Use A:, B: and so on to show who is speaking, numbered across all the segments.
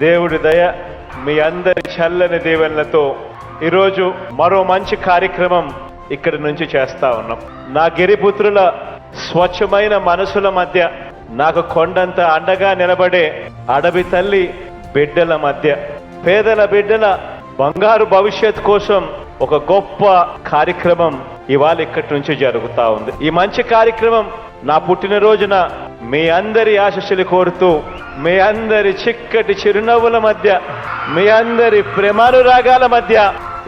A: దేవుడి దయ మీ అందరి చల్లని దీవెనలతో ఈరోజు మరో మంచి కార్యక్రమం ఇక్కడి నుంచి చేస్తా ఉన్నాం. నా గిరిపుత్రుల స్వచ్ఛమైన మనసుల మధ్య నాకు కొండంత అండగా నిలబడే అడవి తల్లి బిడ్డల మధ్య పేదల బిడ్డల బంగారు భవిష్యత్ కోసం ఒక గొప్ప కార్యక్రమం ఇవాళ ఇక్కడి నుంచి జరుగుతూ ఉంది. ఈ మంచి కార్యక్రమం నా పుట్టినరోజున మీ అందరి ఆశస్సులు కోరుతూ మీ అందరి చిక్కటి చిరునవ్వుల మధ్య మీ అందరి ప్రేమానురాగాల మధ్య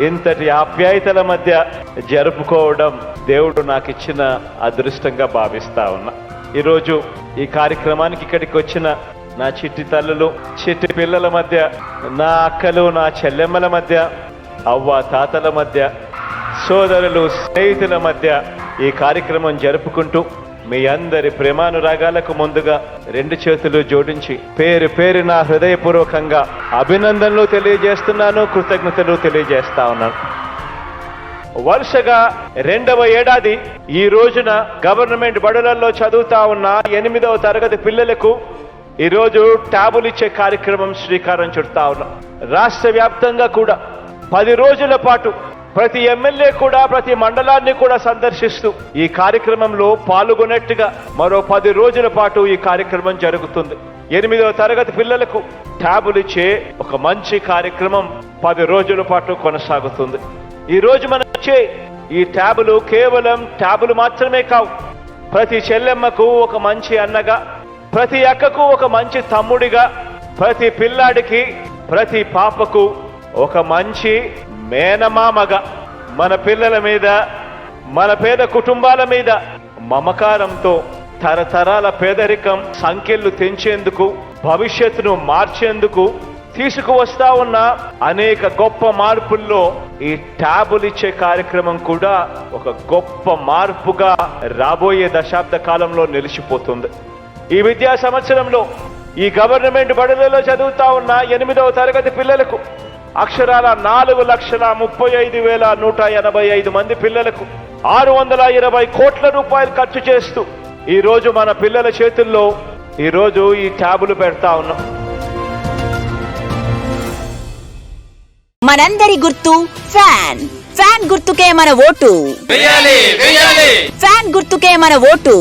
A: ఇంతటి ఆప్యాయతల మధ్య జరుపుకోవడం దేవుడు నాకు ఇచ్చిన అదృష్టంగా భావిస్తా ఉన్నా. ఈరోజు ఈ కార్యక్రమానికి ఇక్కడికి వచ్చిన నా చిట్టి తల్లులు చిట్టి పిల్లల మధ్య నా అక్కలు నా చెల్లెమ్మల మధ్య అవ్వ తాతల మధ్య సోదరులు స్నేహితుల మధ్య ఈ కార్యక్రమం జరుపుకుంటూ మీ అందరి ప్రేమానురాగాలకు ముందుగా రెండు చేతులు జోడించి పేరు పేరు నా హృదయపూర్వకంగా అభినందనలు తెలియజేస్తున్నాను కృతజ్ఞతలు తెలియజేస్తా ఉన్నాను. వరుసగా రెండవ ఏడాది ఈ రోజున గవర్నమెంట్ బడులలో చదువుతా ఉన్న ఎనిమిదవ తరగతి పిల్లలకు ఈ రోజు ట్యాబులు ఇచ్చే కార్యక్రమం శ్రీకారం చుడతా ఉన్నాం. రాష్ట్ర వ్యాప్తంగా కూడా పది రోజుల పాటు ప్రతి ఎమ్మెల్యే కూడా ప్రతి మండలాన్ని కూడా సందర్శిస్తూ ఈ కార్యక్రమంలో పాల్గొన్నట్టుగా మరో పది రోజుల పాటు ఈ కార్యక్రమం జరుగుతుంది. ఎనిమిదవ తరగతి పిల్లలకు ట్యాబులు ఇచ్చే ఒక మంచి కార్యక్రమం పది రోజుల పాటు కొనసాగుతుంది. ఈ రోజు మనం వచ్చే ఈ ట్యాబులు కేవలం ట్యాబులు మాత్రమే కావు. ప్రతి చెల్లెమ్మకు ఒక మంచి అన్నగా ప్రతి అక్కకు ఒక మంచి తమ్ముడిగా ప్రతి పిల్లాడికి ప్రతి పాపకు ఒక మంచి మేనమామగా మన పిల్లల మీద మన పేద కుటుంబాల మీద మమకారంతో తరతరాల పేదరికం సంఖ్యలు తెంచేందుకు భవిష్యత్తును మార్చేందుకు తీసుకువస్తా ఉన్న అనేక గొప్ప మార్పుల్లో ఈ ట్యాబులు ఇచ్చే కార్యక్రమం కూడా ఒక గొప్ప మార్పుగా రాబోయే దశాబ్ద కాలంలో నిలిచిపోతుంది. ఈ విద్యా సంవత్సరంలో ఈ గవర్నమెంట్ బడులలో చదువుతా ఉన్న ఎనిమిదవ తరగతి పిల్లలకు అక్షరాల నాలుగు లక్షల ముప్పై ఐదు వేల నూట ఎనభై ఐదు మంది పిల్లలకు ఆరు వందల ఇరవై కోట్ల రూపాయలు ఖర్చు చేస్తూ ఈ రోజు మన పిల్లల చేతుల్లో ఈ రోజు ఈ ట్యాబులు పెడతా ఉన్నాం.
B: మనందరి గుర్తు ఫ్యాన్. ఫ్యాన్ గుర్తుకే మన ఓటు. ఫ్యాన్ గుర్తుకే మన ఓటు.